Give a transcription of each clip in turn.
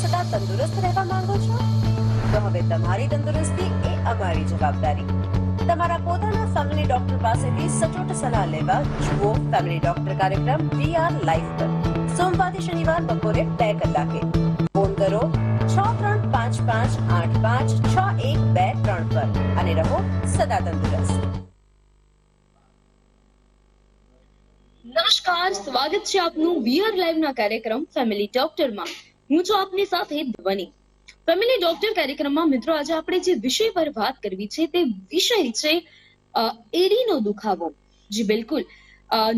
સદા તંદુરસ્ત રહેવા માંગો છો? તો હવે તમારી તંદુરસ્તી એ અમારી જવાબદારી. તમારા પોતાના ફેમિલી ડોક્ટર પાસેથી સચોટ સલાહ લેવા જુઓ ફેમિલી ડોક્ટર કાર્યક્રમ વી આર લાઈફ પર. સોમવારથી શનિવાર બપોરે બે કલાકે. ફોન કરો છ ત્રણ પાંચ પાંચ આઠ પાંચ છ એક બે ત્રણ પર અને રહો સદા તંદુરસ્ત. નમસ્કાર, સ્વાગત છે આપનું વીઆર લાઈવ ના કાર્યક્રમ ફેમિલી ડોક્ટરમાં હું છું આપની સાથે ધ્વનિ. ફેમિલી ડોક્ટર કાર્યક્રમમાં મિત્રો આજે આપણે જે વિષય પર વાત કરવી છે તે વિષય છે એડીનો દુખાવો. જી બિલકુલ.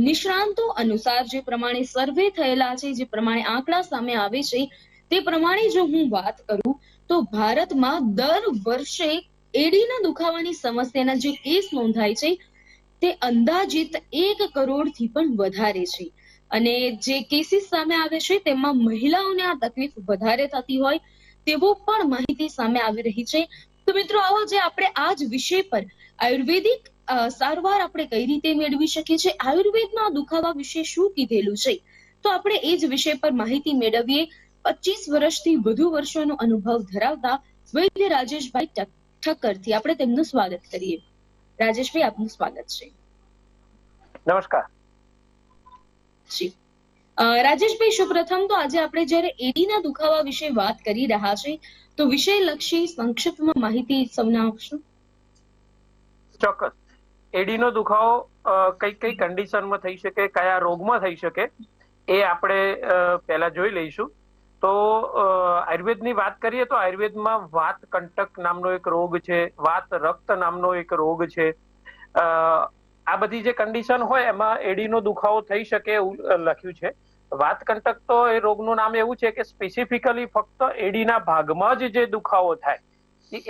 નિષ્ણાંતો અનુસાર જે પ્રમાણે સર્વે થયેલા છે, જે પ્રમાણે આંકડા સામે આવે છે, તે પ્રમાણે જો હું વાત કરું, તો ભારતમાં દર વર્ષે એડીના દુખાવાની સમસ્યાના જે કેસ નોંધાય છે, તે અંદાજિત એક કરોડથી પણ વધારે છે. અને જે કેસીસ સામે આવે છે, તેમાં મહિલાઓને આ તકલીફ વધારે થતી હોય તેવો પણ માહિતી સામે આવી રહી છે. તો મિત્રો, આવો જે આપણે આ જ વિષય પર આયુર્વેદિક સારવાર આપણે કઈ રીતે મેળવી શકીએ છીએ, આયુર્વેદના દુખાવા વિશે શું કીધેલું છે? તો આપણે એ જ વિષય પર માહિતી મેળવીએ. પચીસ વર્ષથી વધુ વર્ષોનો અનુભવ ધરાવતા વૈદ્ય રાજેશભાઈ ઠક- ઠક્કરથી આપણે તેમનું સ્વાગત કરીએ. રાજેશભાઈ, આપનું સ્વાગત છે. નમસ્કાર. અ, રાજેશભાઈ સૌપ્રથમ તો આજે આપણે જ્યારે એડીના દુખાવા વિશે વાત કરી રહ્યા છે તો વિષય લક્ષી સંક્ષિપ્તમાં માહિતી સૌને આપશો ચોક્કસ. એડીનો દુખાવો કઈ કઈ કન્ડિશનમાં થઈ શકે કયા રોગમાં થઈ શકે એ આપણે પહેલા જોઈ લઈશું. તો આયુર્વેદની વાત કરીએ તો આયુર્વેદમાં વાત કંટક નામનો એક રોગ છે વાત રક્ત નામનો એક રોગ છે. આ બધી જે કન્ડિશન હોય એમાં એડીનો દુખાવો થઈ શકે એવું લખ્યું છે. વાત કંટક તો એ રોગનું નામ એવું છે કે સ્પેસિફિકલી ફક્ત એડીના ભાગમાં જ જે દુખાવો થાય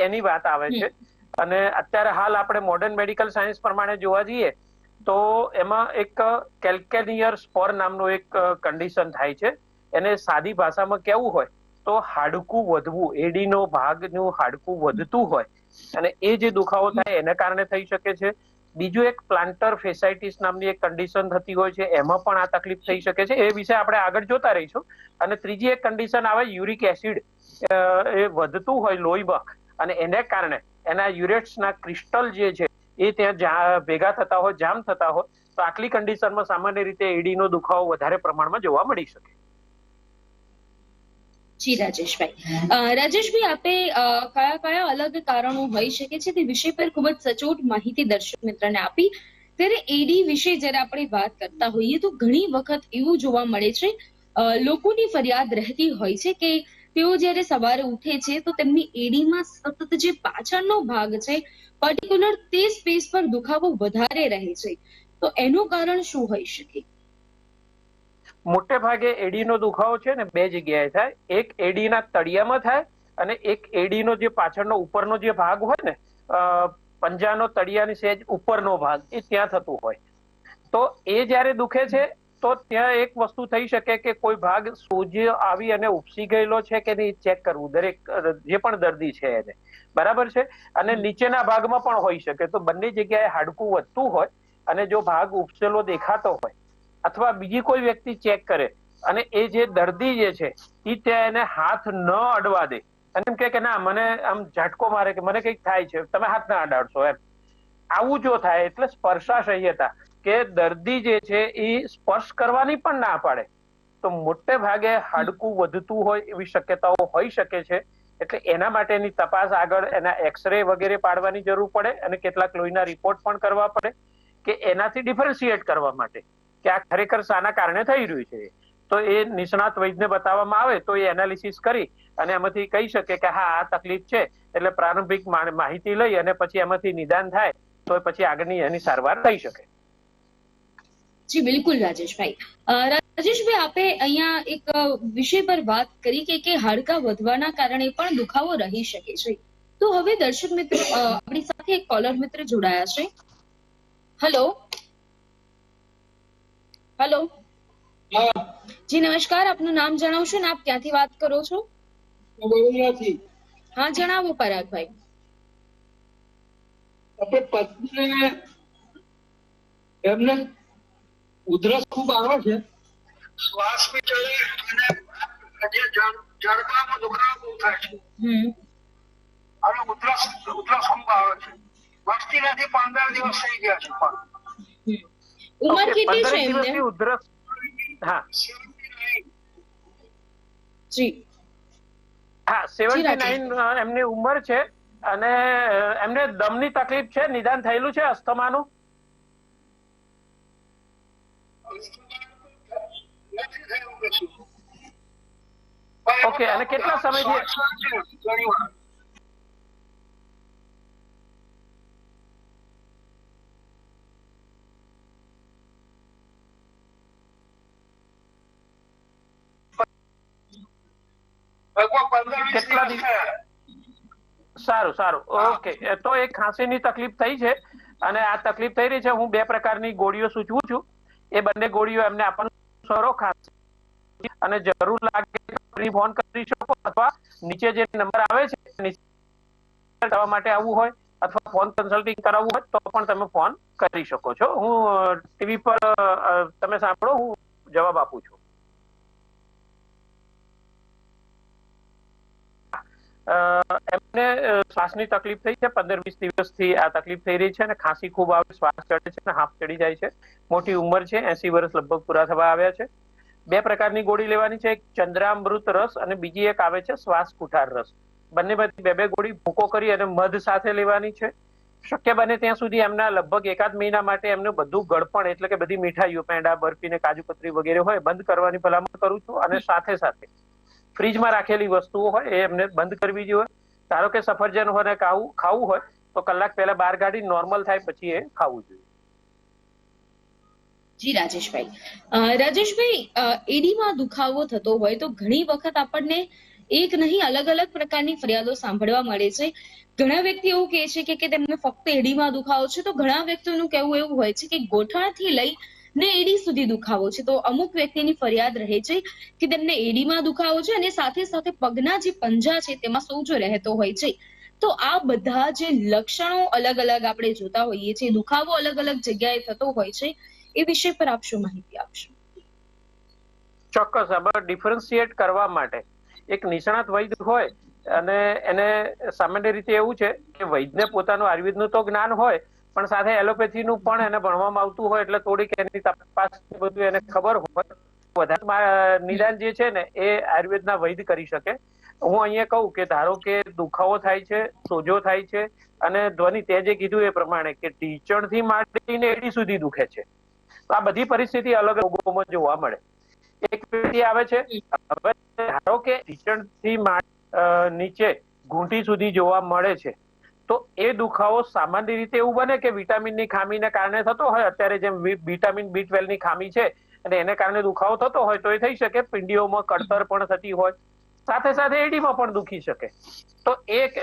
એની વાત આવે છે. અને અત્યારે હાલ આપણે મોડર્ન મેડિકલ સાયન્સ પ્રમાણે જોવા જઈએ તો એમાં એક કેલ્કેનિયર સ્પોર નામનું એક કન્ડિશન થાય છે. એને સાદી ભાષામાં કેવું હોય તો હાડકું વધવું એડીનો ભાગનું હાડકું વધતું હોય અને એ જે દુખાવો થાય એને કારણે થઈ શકે છે. બીજું એક પ્લાન્ટર ફેસાઇટીસ નામની એક કન્ડિશન થતી હોય છે, એમાં પણ આ તકલીફ થઈ શકે છે. એ વિશે આપણે આગળ જોતા રહીશું. અને ત્રીજી એક કન્ડિશન આવે યુરિક એસિડ એ વધતું હોય લોહીમાં અને એને કારણે એના યુરેટ્સના ક્રિસ્ટલ જે છે, એ ત્યાં ભેગા થતા હોય, જામ થતા હોય. તો આટલી કન્ડિશનમાં સામાન્ય રીતે એડીનો દુખાવો વધારે પ્રમાણમાં જોવા મળી શકે. જી, રાજેશભાઈ. રાજેશભાઈ, આપે કયા કયા અલગ કારણો હોઈ શકે છે તે વિષય પર ખૂબ જ સચોટ માહિતી દર્શક મિત્રને આપી. ત્યારે એડી વિશે જ્યારે આપણે વાત કરતા હોઈએ તો ઘણી વખત એવું જોવા મળે છે લોકોની ફરિયાદ રહેતી હોય છે કે તેઓ જ્યારે સવારે ઉઠે છે તો તેમની એડીમાં સતત જે પાછળનો ભાગ છે પર્ટિક્યુલર તે સ્પેસ પર દુખાવો વધારે રહે છે. તો એનું કારણ શું હોઈ શકે? મોટે ભાગે એડીનો દુખાવો છે ને બે જગ્યાએ થાય. એક એડીના તળિયામાં થાય અને એક એડીનો જે પાછળનો ઉપરનો જે ભાગ હોય ને પંજાનો તળિયાની સેજ ઉપરનો ભાગ, એ ત્યાં થતું હોય. તો એ જ્યારે દુખે છે, તો ત્યાં એક વસ્તુ થઈ શકે કે કોઈ ભાગ સૂજ આવી અને ઉપસી ગયેલો છે કે નહીં, ચેક કરવું. દરેક, જે પણ દર્દી છે એને. બરાબર છે? અને નીચેના ભાગમાં પણ હોઈ શકે. તો બંને જગ્યાએ હાડકું વધતું હોય અને જો ભાગ ઉપસેલો દેખાતો હોય અથવા બીજી કોઈ વ્યક્તિ ચેક કરે અને એ જે દર્દી જે છે એ ત્યાં એને હાથ ન અડવા દે. અને એમ કે ના, મને આમ ઝાટકો મારે કે મને કંઈક થાય છે, તમે હાથ ના અડાડશો, એમ. આવું જો થાય એટલે સ્પર્શાશહ્યતા કે દર્દી જે છે એ સ્પર્શ કરવાની પણ ના પાડે. તો મોટે ભાગે હાડકું વધતું હોય એવી શક્યતાઓ હોઈ શકે છે. એટલે એના માટેની તપાસ આગળ એના એક્સરે વગેરે પાડવાની જરૂર પડે અને કેટલાક લોહીના રિપોર્ટ પણ કરવા પડે કે એનાથી ડિફરન્શિએટ કરવા માટે. કે આ ખરેખર શાના કારણે થઈ રહ્યું છે? તો એ નિષ્ણાત વૈદ્યને બતાવવામાં આવે તો એ એનાલિસિસ કરી અને એમાંથી કહી શકે કે હા, આ તકલીફ છે, એટલે પ્રારંભિક માહિતી લઈ અને પછી એમાંથી નિદાન થાય, તો પછી આગળની એની સારવાર થઈ શકે. જી, બિલકુલ રાજેશભાઈ. રાજેશભાઈ, આપે અહીંયા એક વિષય પર વાત કરી કે કે હાડકા વધવાના કારણે પણ દુખાવો રહી શકે છે. તો હવે દર્શક મિત્ર આપણી સાથે એક કોલર મિત્ર જોડાયા છે. હેલો હેલો જી નમસ્કાર. આપનું નામ જણાવશો ને આપ ક્યાંથી વાત કરો છો? વડોદરાથી. હા જણાવો પરાગભાઈ. આપણે પત્નીને એમને ઉધરસ ખૂબ આવે છે. શ્વાસ બી ચડે અને જડબામાં દુખાવો બહુ થાય છે. અને ઉધરસ ઉધરસ ખૂબ આવે છે. વસ્તી નથી પંદર દિવસ થઈ ગયા છે પણ. ઉંમર કેટલી છે એમને ઉધરસ હા જી હા સેવન્ટી નાઇન એમની ઉંમર છે અને એમને દમની તકલીફ છે નિદાન થયેલું છે અસ્થમાનું ઓકે, અને કેટલા સમયથી- ઘણી વાર લગભગ પંદર વીસ કેટલા. સારું સારું. ઓકે. તો એ ખાંસીની તકલીફ થઈ છે અને આ તકલીફ થઈ રહી છે. હું બે પ્રકારની ગોળીઓ સૂચવું છું. એ બંને ગોળીઓ એમને આપણને સરો ખાંસી અને જરૂર લાગે ફોન કરી શકો અથવા નીચે જે નંબર આવે છે કરવા માટે આવવું હોય અથવા ફોન કન્સલ્ટિંગ કરાવવું હોય તો પણ તમે ફોન કરી શકો છો. હું ટીવી પર તમે સાંભળો હું જવાબ આપું છું. એમને શ્વાસની તકલીફ થઈ છે. પંદર વીસ દિવસથી આ તકલીફ થઈ રહી છે અને ખાંસી ખૂબ આવે, શ્વાસ ચડે છે અને હાફ ચડી જાય છે. મોટી ઉંમર છે, એસી વર્ષ લગભગ પૂરા થવા આવ્યા છે. બે પ્રકારની ગોળી લેવાની છે. એક ચંદ્રામૃત રસ અને બીજી એક આવે છે શ્વાસ કુઠાર રસ બંનેમાંથી બે બે ગોળી ભૂકો કરી અને મધ સાથે લેવાની છે. શક્ય બને ત્યાં સુધી એમના લગભગ એકાદ મહિના માટે એમનું બધું ગળપણ એટલે કે બધી મીઠાઈઓ, પેંડા, બરફી ને કાજુ કતરી વગેરે હોય, બંધ કરવાની ભલામણ કરું છું અને સાથે સાથે ફ્રીજમાં રાખેલી વસ્તુઓ હોય એ એમને બંધ કરવી જોઈએ. ધારો કે સફરજન હોય ખાવું ખાવું હોય, તો કલાક પહેલા બહાર કાઢી નોર્મલ થાય પછી એ ખાવું જોઈએ. જી, રાજેશભાઈ. રાજેશભાઈ એડીમાં દુખાવો થતો હોય તો ઘણી વખત આપણને એક નહીં અલગ અલગ પ્રકારની ફરિયાદો સાંભળવા મળે છે. ઘણા વ્યક્તિ એવું કહે છે કે કે તેમને ફક્ત એડીમાં દુખાવો છે. તો ઘણા વ્યક્તિઓનું કહેવું એવું હોય છે કે ગોઠણથી લઈ ને એડી સુધી દુખાવો છે. તો અમુક વ્યક્તિની ફરિયાદ રહે છે કે તેમને એડીમાં દુખાવો છે અને સાથે સાથે પગના જે પંજા છે તેમાં સોજો રહેતો હોય છે. તો આ બધા જે લક્ષણો અલગ અલગ આપણે જોતા હોઈએ છીએ, દુખાવો અલગ અલગ જગ્યાએ થતો હોય છે, એ વિષય પર આપ શું માહિતી આપશો. ચોક્કસ, આમાં ડિફરન્શિએટ કરવા માટે એક નિષ્ણાત વૈદ્ય હોય અને એને સામાન્ય રીતે એવું છે કે વૈદ્યને પોતાનું આયુર્વેદનું તો જ્ઞાન હોય પણ સાથે એલોપેથીનું પણ એને ભણવામાં આવતું હોય એટલે થોડીક એની તપાસ બધું એને ખબર હોય. વધારે નિદાન જે છે ને, એ આયુર્વેદના વૈદ્ય કરી શકે. હું અહીંયા કહું કે ધારો કે દુખાવો થાય છે, સોજો થાય છે, અને ધ્વનિ તે જે કીધું એ પ્રમાણે કે ટીચણથી માંડીને એડી સુધી દુખે છે. તો આ બધી પરિસ્થિતિ અલગ રોગોમાં જોવા મળે. એક વ્યક્તિ આવે છે, હવે ધારો કે ટીચણથી નીચે ઘૂંટી સુધી જોવા મળે છે. તો એ દુખાવો સામાન્ય રીતે એવું બને કે વિટામિનની ખામીને કારણે થતો હોય. અત્યારે જેમ વિટામિન બી ની ખામી છે અને એને કારણે દુખાવો થતો હોય તો એ થઈ શકે. પિંડીઓમાં કળતર પણ થતી હોય. સાથે સાથે એડીમાં પણ દુખી શકે. તો એક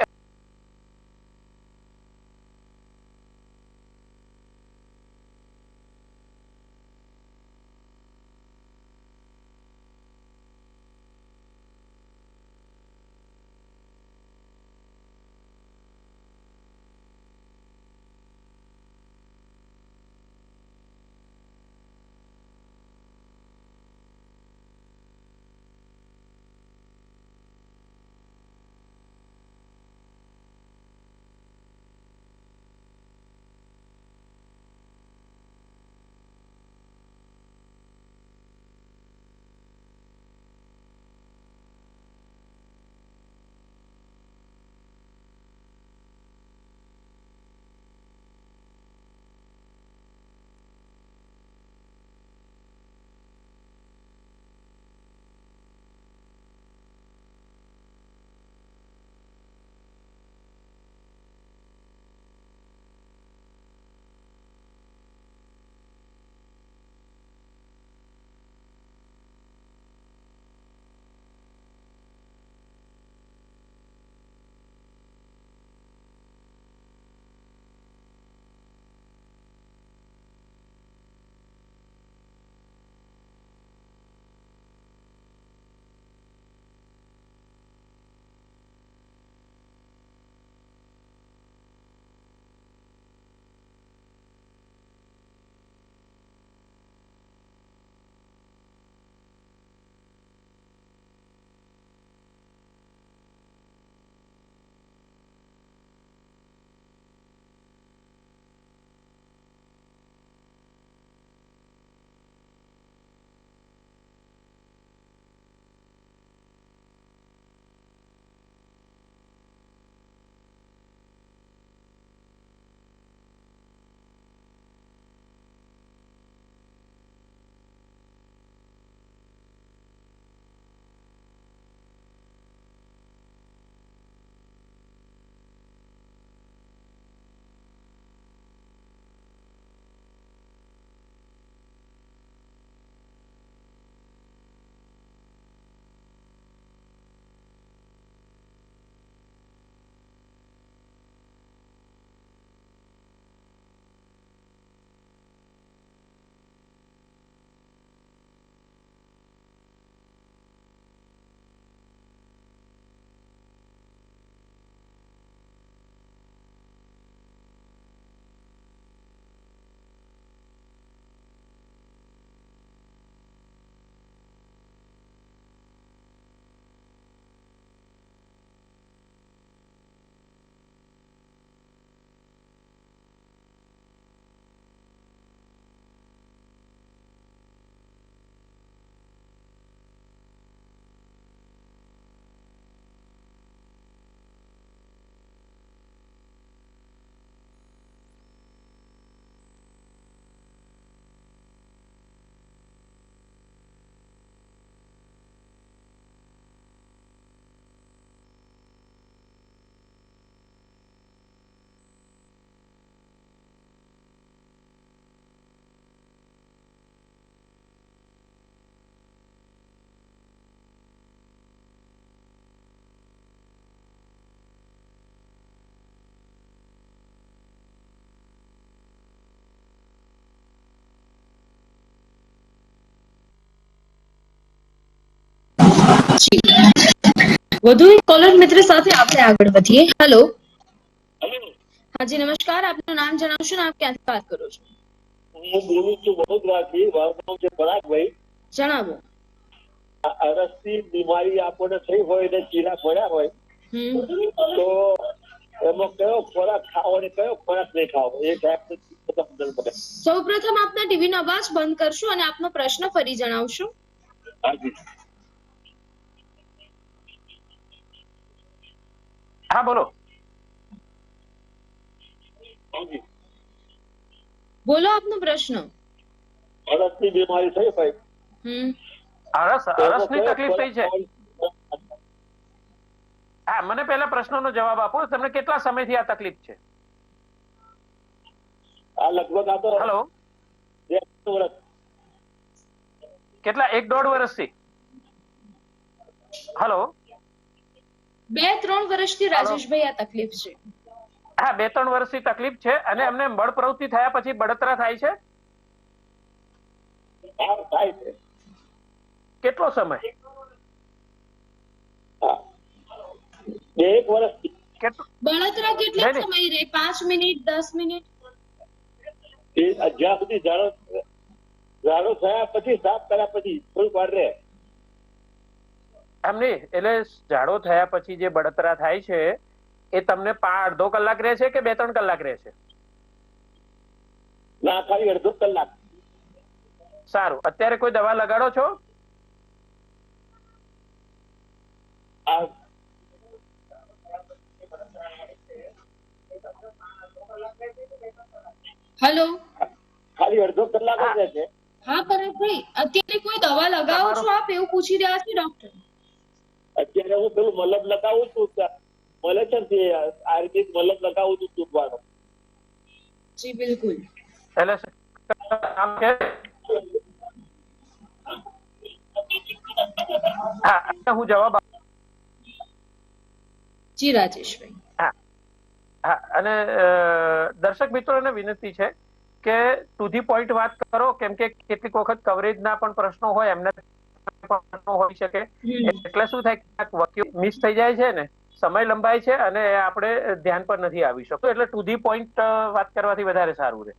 વધુ એક કોલર મિત્ર સાથે આપણે આગળ વધીએ. હેલો હાજી નમસ્કાર. આપનું નામ જણાવશો ને? આપ ક્યાંથી વાત કરો છો? હું બોલું છું વડોદરાથી મારું છે પરાગભાઈ. જણાવો. અરસની બીમારી આપણને થઈ હોય ને ચીરા પડ્યા હોય તો એમાં કયો ખોરાક ખાવો અને કયો ખોરાક નહીં ખાવો? એ સાહેબ સૌ પ્રથમ સૌપ્રથમ આપના ટીવી નો અવાજ બંધ કરશો અને આપનો પ્રશ્ન ફરી જણાવશો. હાજી હા બોલો. બોલો આપનો પ્રશ્ન. અરસની બીમારી થઈ હોય અરસ અરસની તકલીફ થઈ છે. હા મને પહેલા પ્રશ્નનો જવાબ આપો. તમને કેટલા સમયથી આ તકલીફ છે? આ લગભગ આ તો હેલો. કેટલા? એક દોઢ વર્ષથી. હેલો. બે ત્રણ વર્ષથી રાજેશભાઈ આ તકલીફ છે. હા બે ત્રણ વર્ષથી તકલીફ છે અને એમને બળ પ્રવૃત્તિ થયા પછી બળતરા થાય છે? આ થાય છે. કેટલો સમય? હા. એક વર્ષથી. કેટલો? બળતરા કેટલા. સમય રે પાંચ મિનિટ દસ મિનિટ? જ્યાં સુધી ઝાડો ઝાડો થયા પછી સાફ કર્યા પછી થોડીક વાર રહે. એમ નહીં એટલે ઝાડો થયા પછી જે બળતરા થાય છે એ તમને પા અડધો કલાક રહે છે કે બે ત્રણ કલાક રહે છે? ના ખાલી અડધો કલાક. સારું. અત્યારે કોઈ દવા લગાડો છો? આ હેલો? ખાલી અડધો કલાક જ રહે છે. હા પરેશભાઈ અત્યારે કોઈ દવા લગાવો છો આપ? એવું પૂછી રહ્યા છે ડોક્ટર. અત્યારે હું પેલું મલબ લગાવું છું મળે છે ને આયુર્વેદિક મલબ લગાવું છું તૂટવાનું જી બિલકુલ. એટલે આમ કે? હા અને હું જવાબ આપ- જી રાજેશભાઈ. હા. હા અને દર્શક મિત્રોને વિનંતી છે કે ટુ ધી પોઈન્ટ વાત કરો કેમ કે કેટલીક વખત કવરેજના પણ પ્રશ્નો હોય એમને પણ હોઈ શકે. એટલે શું થાય ક્યાંક વકીલ મિસ થઈ જાય છે ને સમય લંબાય છે અને આપણે ધ્યાન પર નથી આવી શકતો. એટલે ટુ ધી પોઈન્ટ વાત કરવાથી વધારે સારું રહે.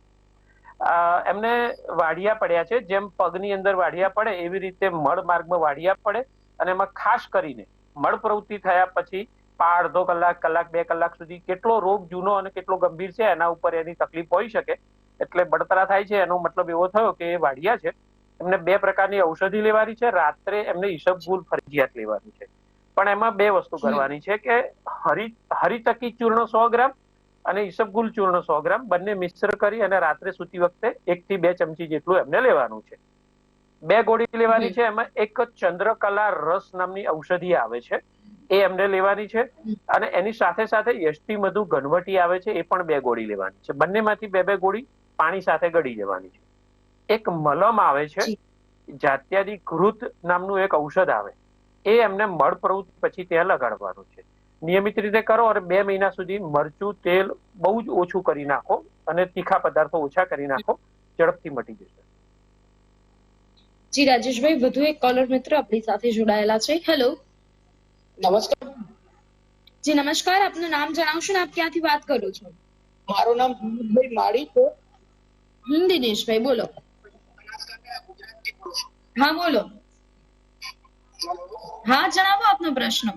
એમને વાઢિયા પડ્યા છે. જેમ પગની અંદર વાઢિયા પડે એવી રીતે મળ માર્ગમાં વાડિયા પડે અને એમાં ખાસ કરીને મળ પ્રવૃત્તિ થયા પછી પા અડધો કલાક કલાક બે કલાક સુધી કેટલો રોગ જૂનો અને કેટલો ગંભીર છે એના ઉપર એની તકલીફ હોઈ શકે. એટલે બળતરા થાય છે. એનો મતલબ એવો થયો કે એ વાડિયા છે. એમને બે પ્રકારની ઔષધિ લેવાની છે રાત્રે એમને ઈસબગુલ ફરજિયાત લેવાની છે. પણ એમાં બે વસ્તુ કરવાની છે કે હરી હરિતકી ચૂર્ણ સો ગ્રામ અને ઈસબગુલ ચૂર્ણ સો ગ્રામ બંને મિશ્ર કરી અને રાત્રે સૂતી વખતે એક થી બે ચમચી જેટલું એમને લેવાનું છે. બે ગોળી લેવાની છે એમાં એક ચંદ્રકલા રસ નામની ઔષધિ આવે છે એ એમને લેવાની છે અને એની સાથે સાથે યષ્ટિ મધુ ઘનવટી આવે છે એ પણ બે ગોળી લેવાની છે. બંનેમાંથી બે બે ગોળી પાણી સાથે ગળી જવાની છે. એક મલમ આવે છે જી. જાત્યાદી ઘૃત નામનું એક ઔષધ આવે. એ એમને મળ પ્રવૃત્તિ પછી ત્યાં લગાડવાનું છે. નિયમિત રીતે કરો અને બે મહિના સુધી મરચું તેલ બહુ જ ઓછું કરી નાખો અને તીખા પદાર્થો ઓછા કરી નાખો ઝડપથી મટી જશે. જી રાજેશભાઈ વધુ એક કોલર મિત્ર આપણી સાથે જોડાયેલા છે. હેલો નમસ્કાર. જી નમસ્કાર. આપનું નામ જણાવશો ને? આપ ક્યાંથી વાત કરો છો? મારું નામ વિનોદભાઈ માળી છે. હમ દિનેશભાઈ બોલો. હા બોલો. હા જણાવો આપનો પ્રશ્ન.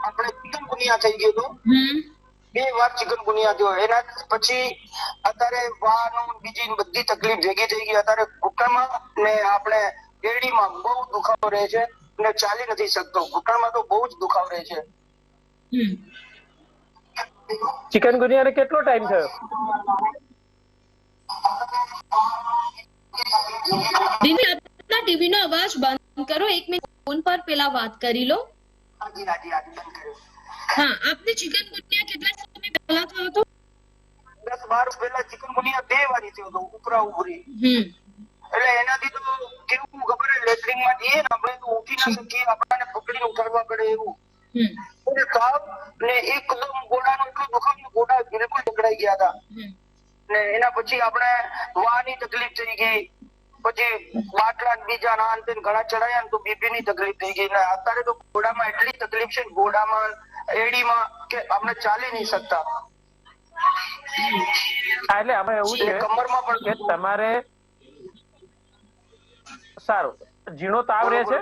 આપણે ચિકનગુનિયા થઈ ગયું બે વાર ચિકનગુનિયા થયો. એના પછી અત્યારે વાનું બીજી બધી તકલીફ ભેગી થઈ ગઈ. અત્યારે ઘૂંટણમાં ને આપણે એડીમાં બહુ દુખાવો રહે છે ને ચાલી નથી શકતો. ઘૂંટણમાં તો બહુ જ દુખાવો રહે છે. ચિકન ગુનિયાને કેટલો ટાઈમ થયો? દીદી આપના ટીવી નો અવાજ બંધ કરો. એક મિનિટ ફોન પર પેલા વાત કરી લો. હાજી હાજી હાજી બંધ કર્યો હા આપને ચિકન ગુનિયા કેટલા સમય પહેલા થયો હતો? દસ બાર પહેલા ચિકનગુનિયા બે વાર થયો હતો ઉપરા ઉપરી. હમ. એટલે એનાથી તો કેવું ખબર લેટરિંગમાં જઈએ ને આપણે તો ઉઠી ના શકીએ આપણને પકડીને ઉઠાડવા પડે એવું. હમ. અને ને એકદમ ગોડાનો એટલો દુખાવ ગોડા બિલકુલ પકડાઈ ગયા હતા. ને એના પછી આપણે વાની તકલીફ થઈ ગઈ. પછી બાટલા બીજા ના અંતે ઘણા ચડાયા તો બીપી ની તકલીફ થઈ ગઈ. ને અત્યારે તો ઘોડામાં એટલી તકલીફ છે ને ઘોડામાં એડીમાં કે આપણે ચાલી નહીં શકતા. હા, એટલે આમાં એવું છે કમરમાં પણ કે તમારે સારું. ઝીણો તાવ રહે છે?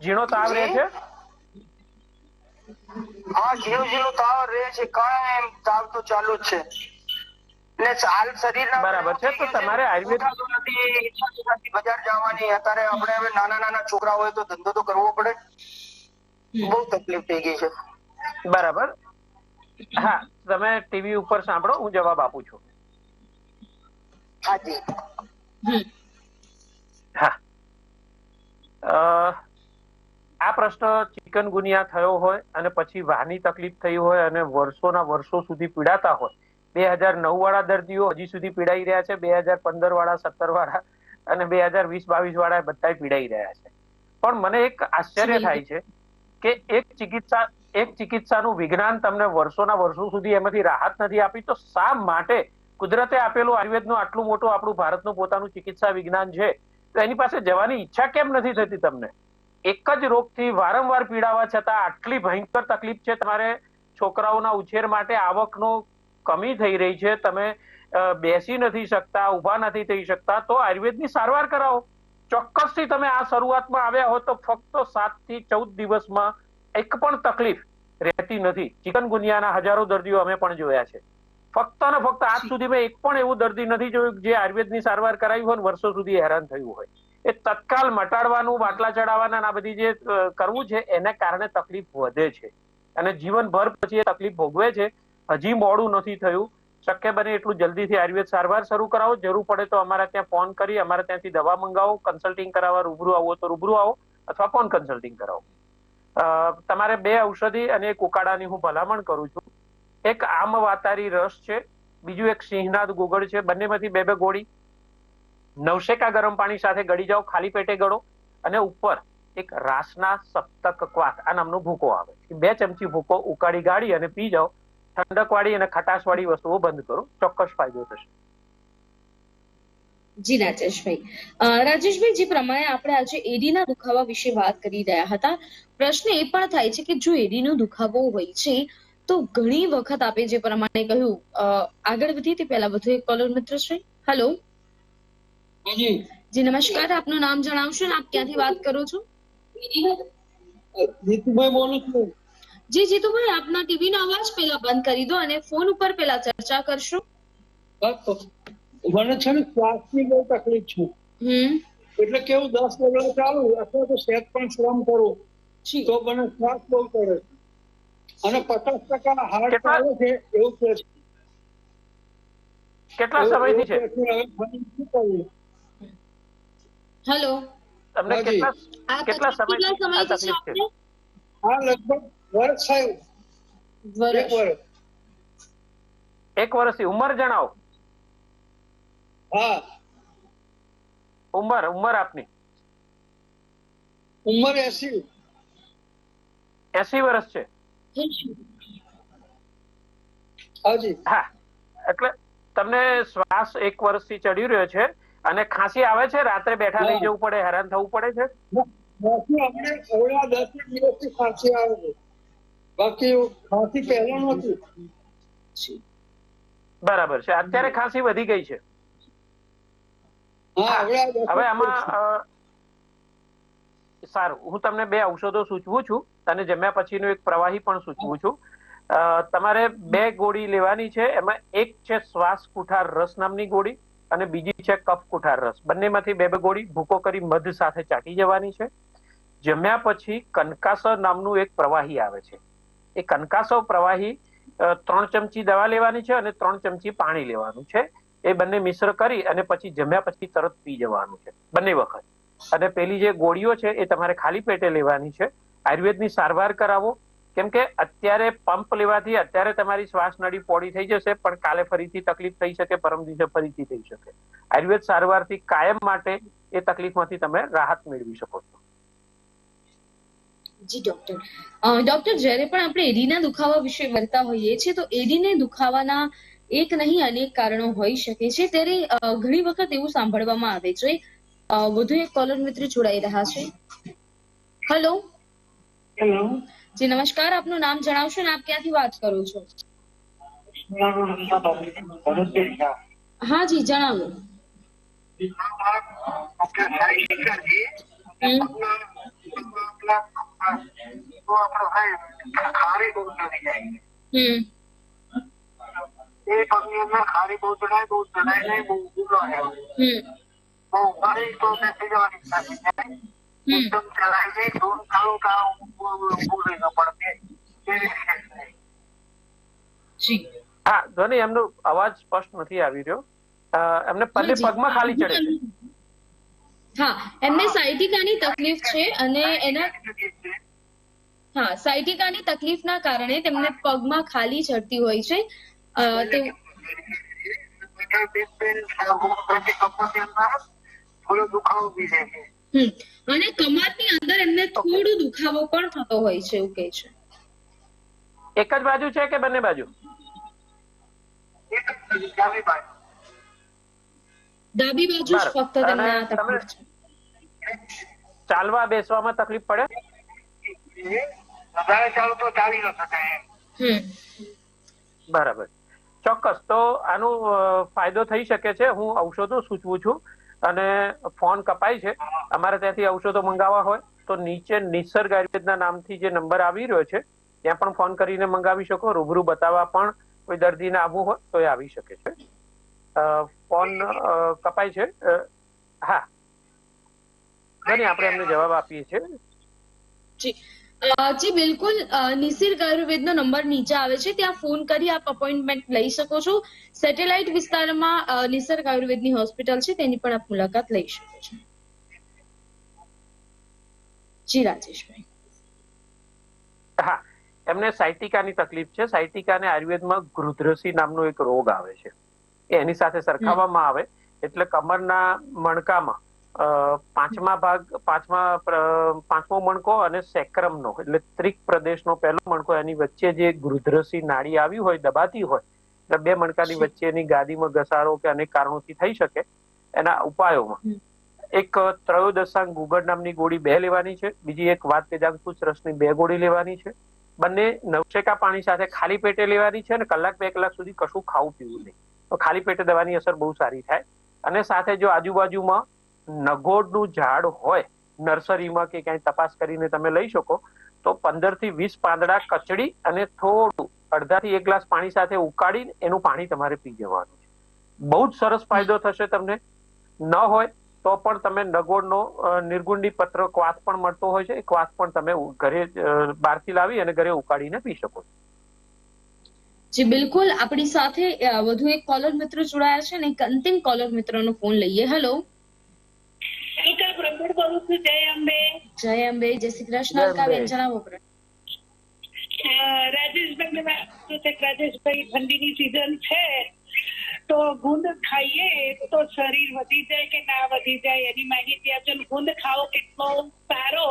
ઝીણો તાવ રહે છે? હા ઝીણો ઝીણો તાવ રહે છે. કાંઈ એમ તાવ તો ચાલુ જ છે. ને હાલ શરીરના બરાબર છે, તો તમારે આયુર્વેદ- નથી બજાર જવાની. અત્યારે આપણે હવે નાના નાના છોકરા હોય તો ધંધો તો કરવો પડે. બહુ તકલીફ થઈ ગઈ છે. બરાબર. હા તમે ટીવી ઉપર સાંભળો હું જવાબ આપું છું. હાજી હા. અ, આ પ્રશ્ન ચિકનગુનિયા થયો હોય અને પછી વાની તકલીફ થઈ હોય અને વર્ષોના વર્ષો સુધી પીડાતા હોય. બે હજાર નવ વાળા દર્દીઓ હજી સુધી પીડાઈ રહ્યા છે, બે હજાર પંદર વાળા સત્તર વાળા અને બે હજાર વીસ બાવીસ વાળા બધા પીડાઈ રહ્યા છે. પણ મને એક આશ્ચર્ય થાય છે કે એક ચિકિત્સા, એક ચિકિત્સાનું વિજ્ઞાન તમને વર્ષોના વર્ષો સુધી એમાંથી રાહત નથી આપી, તો શા માટે કુદરતે આપેલું આયુર્વેદનું આટલું મોટું આપણું ભારતનું પોતાનું ચિકિત્સા વિજ્ઞાન છે? તો એની પાસે જવાની ઈચ્છા કેમ નથી થતી તમને? એક જ રોગથી વારંવાર પીડાવા છતાં આટલી ભયંકર તકલીફ છે. તમારે છોકરાઓના ઉછેર માટે આવકનો કમી થઈ રહી છે. તમે બેસી નથી શકતા ઊભા નથી થઈ શકતા. તો આયુર્વેદની સારવાર કરાવો. ચોક્કસથી તમે આ શરૂઆતમાં આવ્યા હો તો ફક્ત સાતથી ચૌદ દિવસમાં એક પણ તકલીફ રહેતી નથી. ચિકનગુનિયાના હજારો દર્દીઓ અમે પણ જોયા છે. ફક્ત ને ફક્ત આજ સુધી મેં એક પણ એવું દર્દી નથી જોયું કે જે આયુર્વેદની સારવાર કરાવી હોય વર્ષો સુધી હેરાન થયું હોય. એ તત્કાલ મટાડવાનું, બાટલા ચડાવવાના આ બધી જે કરવું છે, એને કારણે તકલીફ વધે છે. અને જીવનભર પછી એ તકલીફ ભોગવે છે. હજી મોડું નથી થયું. શક્ય બને એટલું જલ્દીથી આયુર્વેદ સારવાર શરૂ કરાવો. જરૂર પડે તો અમારા ત્યાં ફોન કરી, અમારા ત્યાંથી દવા મંગાવો કન્સલ્ટિંગ કરાવવા, રૂબરૂ આવો તો રૂબરૂ આવો, અથવા ફોન કન્સલ્ટિંગ કરાવો. તમારે બે ઔષધિ અને એક ઉકાળાની હું ભલામણ કરું છું. એક આમ વાતારી રસ છે, બીજું એક સિંહનાદ ગોગળ છે. બંનેમાંથી બે બે ગોળી. નવશેકા ગરમ પાણી સાથે ગળી જાઓ, ખાલી પેટે ગળો અને ઉપર એક રાસના સપ્તક ક્વાથ, આ નામનો ભૂકો આવે. બે ચમચી ભૂકો ઉકાળી ગાળી અને પી જાઓ. ઠંડક વાળી અને ખટાશ વાળી વસ્તુઓ બંધ કરો. ચોક્કસ ફાયદો થશે. જી, રાજેશભાઈ. રાજેશભાઈ, જે પ્રમાણે આપણે આજે એડીના દુખાવા વિશે વાત કરી રહ્યા હતા, પ્રશ્ન એ પણ થાય છે કે જો એડીનો દુખાવો હોય છે, તો ઘણી વખત આપે જે પ્રમાણે કહ્યું આગળ વધીએ તે પહેલા વધુ એક કોલર મિત્ર છે હેલો જી. નમસ્કાર આપનું નામ જણાવશો ને? આપ ક્યાંથી વાત કરો છો? જીતુભાઈ બોલું છું. જી જીતુભાઈ આપના ટીવી નો અવાજ પેલા બંધ કરી દો અને ફોન ઉપર પેલા ચર્ચા કરશો. મને છે ને શ્વાસની બહુ તકલીફ છે. હમ. એટલે કેવું દસ ડગલા ચાલુ અથવા તો સેટ પણ શ્રમ કરું. તો મને શ્વાસ બહુ કરે અને પચાસ ટકા હાર્ટ ચાલે છે એવું કે છે. કેટલા સમયથી છે? હેલો. તમને કેટલા કેટલા સમય આ છે તકલીફ છે? આપને આ લગભગ વર્ષ થયું. વર્ષ. વર્ષ. એક વર્ષથી ઉંમર જણાવો. હા. ઉંમર ઉંમર આપની. ઉંમર એસી. એસી વર્ષ છે. હાજી. હા. એટલે તમને શ્વાસ એક વર્ષથી ચડી રહ્યો છે. અને ખાંસી આવે છે? રાત્રે બેઠા લઈ જવું પડે હેરાન થવું પડે છે? બાકી આપણે ઓળા દસ એક દિવસથી ખાંસી આવે છે. બાકી ખાંસી પહેલા નહોતી. બરાબર છે. અત્યારે ખાંસી વધી ગઈ છે. હવે આમાં સારું. હું તમને બે ઔષધો સૂચવું છું. અને જમ્યા પછીનું એક પ્રવાહી પણ સૂચવું છું. તમારે બે ગોળી લેવાની છે. એમાં એક છે શ્વાસ કુઠાર રસ નામની ગોળી. અને બીજી છે કફ કુઠાર રસ. બંનેમાંથી બે બે ગોળી ભૂકો કરી મધ સાથે ચાટી જવાની છે. જમ્યા પછી કનકાસર નામનું એક પ્રવાહી આવે છે. એ કનકાસવ પ્રવાહી ત્રણ ચમચી દવા લેવાની છે અને ત્રણ ચમચી પાણી લેવાનું છે. એ બંને મિશ્ર કરી અને પછી જમ્યા પછી તરત પી જવાનું છે. બંને વખત. અને પેલી જે ગોળીઓ છે એ તમારે ખાલી પેટે લેવાની છે. આયુર્વેદની સારવાર કરાવો. કેમ કે અત્યારે પંપ લેવાથી અત્યારે તમારી શ્વાસ નળી પોડી થઈ જશે પણ કાલે ફરીથી તકલીફ થઈ શકે પરમ દિવસે ફરીથી થઈ શકે. આયુર્વેદ સારવારથી કાયમ માટે એ તકલીફમાંથી તમે રાહત મેળવી શકો છો. જી ડોક્ટર. ડોક્ટર જ્યારે પણ આપણે એડીના દુખાવા વિશે વર્તા હોઈએ છીએ તો એડીને દુખાવાના એક નહીં અનેક કારણો હોઈ શકે છે. ત્યારે ઘણી વખત એવું સાંભળવામાં આવે છે વધુ એક કોલર મિત્ર જોડાઈ રહ્યા છે. હેલો હેલો જી, નમસ્કાર. આપનું નામ જણાવશો ને? આપ ક્યાંથી વાત કરો છો? હા, જી, જણાવો. હમ. તો આપણો ભાઈ ખારી બહુ ચડી જાય હમ. એ પગની અંદર ખારી બહુ ચડાય બહુ ચડાય નહીં બહુ ઊંડો છે ધૂમ એકદમ થોડું કાળું પણ તે હા ધ્વનિ એમનો અવાજ સ્પષ્ટ નથી આવી રહ્યો. એમને પલ્લે પગમાં ખાલી ચડે છે. હા એમને સાયટિકાની તકલીફ છે અને એના હા સાયટિકાની તકલીફના કારણે તેમને પગમાં ખાલી ચડતી હોય છે. તે થોડો દુખાવો બી છે. અને કમરની અંદર એમને થોડો દુખાવો પણ થતો હોય છે એવું કહે છે. એક જ બાજુ છે કે બંને બાજુ? ડાબી બાજુ. ફક્ત તમને આ તકલીફ છે. ચાલવા બેસવામાં તકલીફ પડે? વધારે ચાલુ તો ચાલી ન શકાય હમ. બરાબર. ચોક્કસ. તો આનો ફાયદો થઈ શકે છે. હું ઔષધો સૂચવું છું. અને ફોન કપાય છે. અમારે ત્યાંથી ઔષધો મંગાવવા હોય તો નીચે નિસર્ગ આયુર્વેદના નામથી જે નંબર આવી રહ્યો છે, ત્યાં પણ ફોન કરીને મંગાવી શકો. રૂબરૂ બતાવવા પણ કોઈ દર્દીને આવવું હોય તો એ આવી શકે છે. ફોન કપાય છે. હા. બની, આપણે એમને જવાબ આપીએ છીએ. જી બિલકુલ. નિસિર્ગ આયુર્વેદનો નંબર નીચે આવે છે. ત્યાં ફોન કરી આપ અપોઇન્ટમેન્ટ લઈ શકો છો. સેટેલાઇટ વિસ્તારમાં નિસર્ગ આયુર્વેદની હોસ્પિટલ છે. તેની પણ આપ મુલાકાત લઈ શકો છો. જી રાજેશભાઈ. હા એમને સાયટિકાની તકલીફ છે. સાયટિકાને આયુર્વેદમાં ગૃધ્રસી નામનો એક રોગ આવે છે. એની સાથે સરખાવવામાં આવે. એટલે કમરના મણકામાં પાંચમા ભાગ પાંચમા પાંચમો મણકો અને સેક્રમનો એટલે ત્રિક પ્રદેશનો પહેલો મણકો એની વચ્ચે જે ગૃધ્રસી નાડી આવી હોય દબાતી હોય એટલે બે મણકાની વચ્ચેની ગાદીમાં ઘસારો કે અનેક કારણોથી થઈ શકે એના ઉપાયોમાં. એક ત્રયોદશાંગ ગુગળ નામની ગોળી બે લેવાની છે બીજી એક વાત તેજાંકુશ રસની બે ગોળી લેવાની છે. બંને નવશેકા પાણી સાથે ખાલી પેટે લેવાની છે અને કલાક બે કલાક સુધી કશું ખાવું પીવું નહીં. તો ખાલી પેટે દવાની અસર બહુ સારી થાય. અને સાથે જો આજુબાજુમાં નગોડનું ઝાડ હોય, નર્સરીમાં કે ક્યાંય તપાસ કરીને તમે લઈ શકો, તો પંદરથી વીસ પાંદડા કચડી અને થોડું અડધાથી એક ગ્લાસ પાણી સાથે ઉકાળીને એનું પાણી તમારે પી જવાનું છે. બહુ જ સરસ ફાયદો થશે તમને. ન હોય તો પણ તમે નગોડનો નિર્ગુંડી પત્ર ક્વાથ પણ મળતો હોય છે. એ ક્વાથ પણ તમે ઘરે બહારથી લાવી અને ઘરે ઉકાળીને પી શકો છો. જી, બિલકુલ. આપણી સાથે વધુ એક કોલર મિત્ર જોડાયા છે ને એક અંતિમ કોલર મિત્રનો ફોન લઈએ. હેલો અંબેડ બોલું છું. જય અંબે. જય અંબે. જય શ્રી કૃષ્ણ. કાવ્ય જણાવો રાજેશભાઈ રાજેશભાઈ ઠંડીની સિઝન છે તો ગુંદ ખાઈએ તો શરીર વધી જાય કે ના વધી જાય એની માહિતી આપજો. ગુંદ ખાવો કેટલો સારો.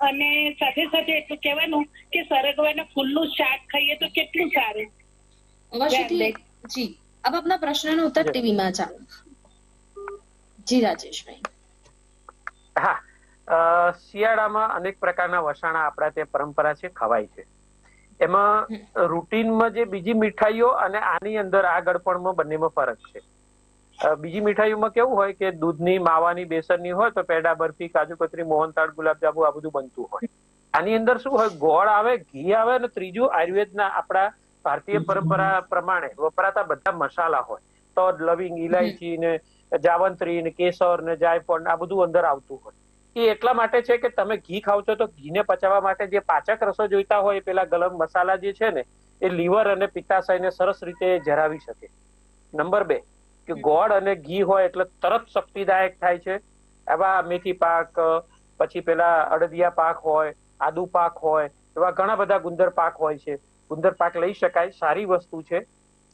અને સાથે સાથે એટલું કહેવાનું કે સરગવાના ફૂલનું શાક ખાઈએ તો કેટલું સારું. જી. આપ આપના પ્રશ્નનો ઉત્તર ટીવીમાં ચાલો જી રાજેશભાઈ. હા શિયાળામાં અનેક પ્રકારના વસાણા આપણા ત્યાં પરંપરા છે ખવાય છે. એમાં રૂટીનમાં જે બીજી મીઠાઈઓ અને આની અંદર આ ગળપણમાં બંનેમાં ફરક છે. બીજી મીઠાઈઓમાં કેવું હોય કે દૂધની માવાની બેસનની હોય તો પેડા બરફી કાજુ કતરી મોહનતાળ ગુલાબજાંબુ આ બધું બનતું હોય. આની અંદર શું હોય ગોળ આવે ઘી આવે અને ત્રીજું આયુર્વેદના આપણા ભારતીય પરંપરા પ્રમાણે વપરાતા બધા મસાલા હોય. તો લવિંગ ઇલાયચી ને જાવંત્રી ને કેસર ને જાયફળ આ બધું અંદર આવતું હોય. એ એટલા માટે છે કે તમે ઘી ખાવ છો તો ઘીને પચાવવા માટે જે પાચક રસો જોઈતા હોય પેલા ગરમ મસાલા જે છે ને એ લીવર અને પિત્તાશયને સરસ રીતે જરાવી શકે. નંબર બે કે ગોળ અને ઘી હોય એટલે તરત શક્તિદાયક થાય છે. એવા મેથી પાક પછી પેલા અડદિયા પાક હોય આદુ પાક હોય એવા ઘણા બધા ગુંદર પાક હોય છે. ગુંદર પાક લઈ શકાય સારી વસ્તુ છે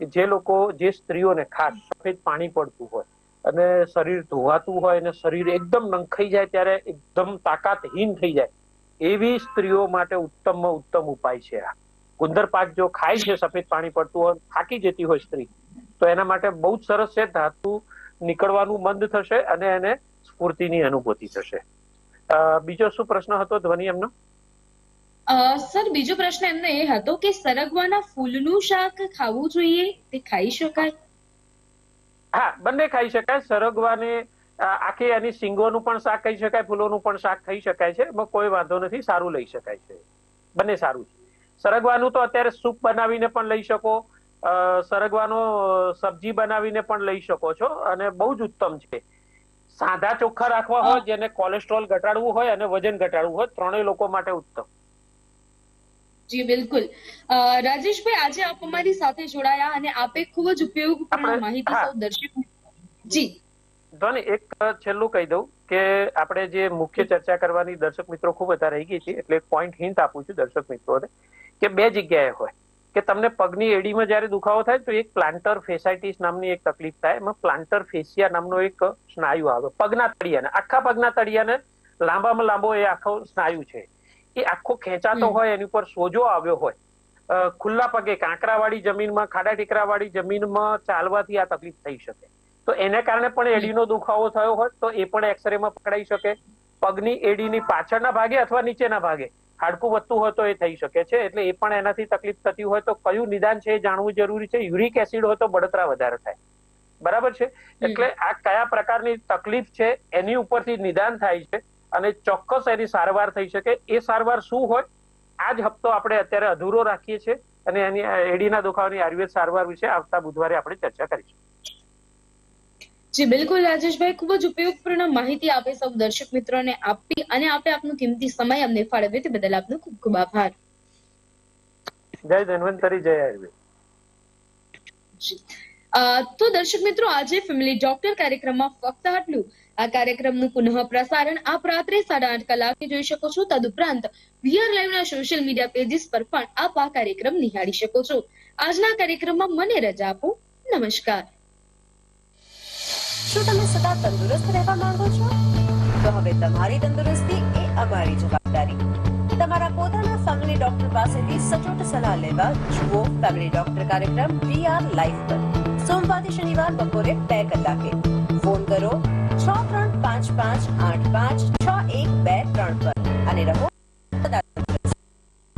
કે જે લોકો જે સ્ત્રીઓને ખાસ સફેદ પાણી પડતું હોય. અને શરીર ધોવાતું હોય અને શરીર એકદમ નંખાઈ જાય ત્યારે એકદમ તાકાતહીન થઈ જાય. એવી સ્ત્રીઓ માટે ઉત્તમમાં ઉત્તમ ઉપાય છે આ. ગુંદર પાક જો ખાય છે, સફેદ પાણી પડતું હોય, થાકી જતી હોય સ્ત્રી, તો એના માટે બહુ જ સરસ છે, ધાતુ નીકળવાનું બંધ થશે અને એને સ્ફૂર્તિની અનુભૂતિ થશે. બીજો શું પ્રશ્ન હતો ધ્વનિ એમનો? સર, બીજો પ્રશ્ન એમનો એ હતો કે સરગવાના ફૂલનું શાક ખાવું જોઈએ, તે ખાઈ શકાય? હા, બંને ખાઈ શકાય. સરગવાને આખી એની સિંગોનું પણ શાક ખાઈ શકાય, ફૂલોનું પણ શાક ખાઈ શકાય છે. એમાં કોઈ વાંધો નથી, સારું લઈ શકાય છે. બંને સારું છે. સરગવાનું તો અત્યારે સૂપ બનાવીને પણ લઈ શકો. સરગવાનો સબ્જી બનાવીને પણ લઈ શકો છો અને બહુ જ ઉત્તમ છે. સાદા ચોખ્ખા રાખવા હોય, જેને કોલેસ્ટ્રોલ ઘટાડવું હોય અને વજન ઘટાડવું હોય, ત્રણેય લોકો માટે ઉત્તમ. જી બિલકુલ. રાજેશભાઈ આજે આપ અમારી સાથે જોડાયા અને આપે ખૂબ જ ઉપયોગપૂર્ણ માહિતી સૌ દર્શક જી. ધ્વનિ એક છેલ્લું કહી દઉં કે આપણે જે મુખ્ય ચર્ચા કરવાની દર્શક મિત્રો ખૂબ વધારે રહી ગઈ છે એટલે એક પોઈન્ટ હિન્ટ આપું છું દર્શક મિત્રોને કે બે જગ્યાએ હોય. કે તમને પગની એડીમાં જ્યારે દુખાવો થાય તો એક પ્લાન્ટર ફેસાઇટીસ નામની એક તકલીફ થાય એમાં પ્લાન્ટર ફેસિયા નામનો એક સ્નાયુ આવે. પગના તળિયાને આખા પગના તળિયાને લાંબામાં લાંબો એ આખો સ્નાયુ છે. એ આખો ખેંચાતો હોય એની ઉપર સોજો આવ્યો હોય. ખુલ્લા પગે કાંકરાવાળી જમીનમાં ખાડા ટેકરાવાળી જમીનમાં ચાલવાથી આ તકલીફ થઈ શકે. તો એને કારણે પણ એડીનો દુખાવો થયો હોય તો એ પણ એક્સરેમાં પકડાઈ શકે. પગની એડીની પાછળના ભાગે અથવા નીચેના ભાગે હાડકું વધતું હોય તો એ થઈ શકે છે. એટલે એ પણ એનાથી તકલીફ થતી હોય તો કયું નિદાન છે એ જાણવું જરૂરી છે. યુરિક એસિડ હોય તો બળતરા વધારે થાય. બરાબર છે? એટલે આ કયા પ્રકારની તકલીફ છે એની ઉપરથી નિદાન થાય છે. અને ચોક્કસ એની સારવાર થઈ શકે. એ સારવાર શું હોય આ જ હપ્તો આપણે અત્યારે અધૂરો રાખીએ છીએ અને એની એડીના દુખાવાની આયુર્વેદ સારવાર વિશે આવતા બુધવારે આપણે ચર્ચા કરીશું. જી બિલકુલ રાજેશભાઈ ખૂબ જ ઉપયોગપૂર્ણ માહિતી આપે સૌ દર્શક મિત્રોને આપી અને આપે આપનો કિંમતી સમય અમને ફાળવ્યો તે બદલ આપનો ખૂબ ખૂબ આભાર. જય ધન્વંતરી જય આયુર્વેદ. તો દર્શક મિત્રો આજે ફેમિલી ડોક્ટર કાર્યક્રમમાં ફક્ત આટલું. આ કાર્યક્રમનું પુનઃ પ્રસારણ આપ રાત્રે સાડા આઠ કલાકે જોઈ શકો છો. તદુપરાંત, વીઆર લાઈવના સોશિયલ મીડિયા પેજીસ પર પણ આપ આ કાર્યક્રમ નિહાળી શકો છો. આજના કાર્યક્રમમાં મને રજા આપો. નમસ્કાર. શું તમે સદા તંદુરસ્ત રહેવા માંગો છો? તો હવે તમારી તંદુરસ્તી એ અમારી જવાબદારી. તમારા પોતાના ફેમિલી ડોક્ટર પાસેથી સચોટ સલાહ લેવા જુઓ ફેમિલી ડોક્ટર કાર્યક્રમ વીઆર લાઈફ પર. સોમવારથી શનિવાર બપોરે બે કલાકે. ફોન કરો છ ત્રણ પાંચ પાંચ આઠ પાંચ છ એક બે ત્રણ પર. અને રહો